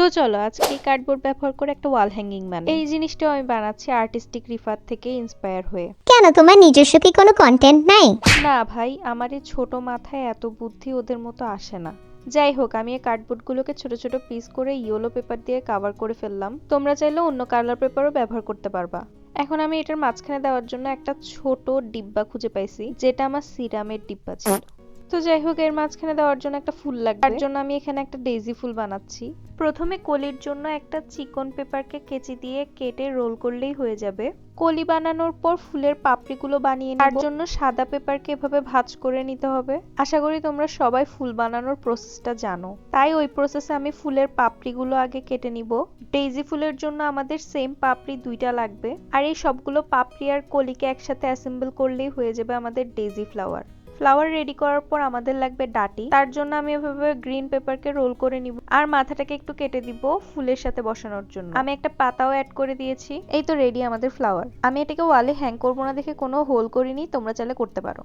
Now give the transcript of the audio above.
তো চলো আজকে কার্ডবোর্ড ব্যবহার করে একটা ওয়াল হ্যাঙ্গিং বানাই। এই জিনিসটাও আমি বানাচ্ছি আর্টিস্টিক রিফার থেকে ইন্সপায়ার হয়ে। কেন তোমার নিজস্ব কি কোনো কন্টেন্ট নাই? না ভাই আমার এই ছোট মাথায় এত বুদ্ধি ওদের মতো আসে না। যাই হোক আমি এই কার্ডবোর্ডগুলোকে ছোট ছোট পিস করে ইয়েলো পেপার দিয়ে কভার করে ফেললাম। তোমরা চাইলে অন্য কালার পেপারও ব্যবহার করতে পারবা। এখন আমি এটার মাঝখানে দেওয়ার জন্য একটা ছোট ডিব্বা খুঁজে পাইছি যেটা আমার সিরামের ডিব্বা ছিল। তো যাই হোক, এর মাঝখানে দেওয়ার জন্য একটা ফুল লাগবে। তার জন্য আমি এখানে একটা ডেইজি ফুল বানাচ্ছি। প্রথমে কলির জন্য একটা চিকন পেপারকে কেচি দিয়ে কেটে রোল করলেই হয়ে যাবে। কলি বানানোর পর ফুলের পাপড়িগুলো বানিয়ে তার জন্য সাদা পেপারকে এভাবে ভাঁজ করে নিতে হবে। আশা করি তোমরা সবাই ফুল বানানোর প্রসেসটা জানো। তাই ওই প্রসেসে আমি ফুলের পাপড়িগুলো আগে কেটে নিব। ডেইজি ফুলের জন্য আমাদের সেম পাপড়ি দুইটা লাগবে। আর এই সবগুলো পাপড়ি আর কলিকে একসাথে অ্যাসেম্বল করলেই হয়ে যাবে আমাদের ডেইজি ফ্লাওয়ার ফ্লাওয়ার রেডি করার পর আমাদের লাগবে ডাটি। তার জন্য আমি এভাবে গ্রিন পেপারকে রোল করে নিব আর মাথাটাকে একটু কেটে দিব ফুলের সাথে বসানোর জন্য। আমি একটা পাতাও অ্যাড করে দিয়েছি। এই তো রেডি আমাদের ফ্লাওয়ার আমি এটাকে ওয়ালে হ্যাং করব না দেখে কোনো হোল করিনি, তোমরা চাইলে করতে পারো।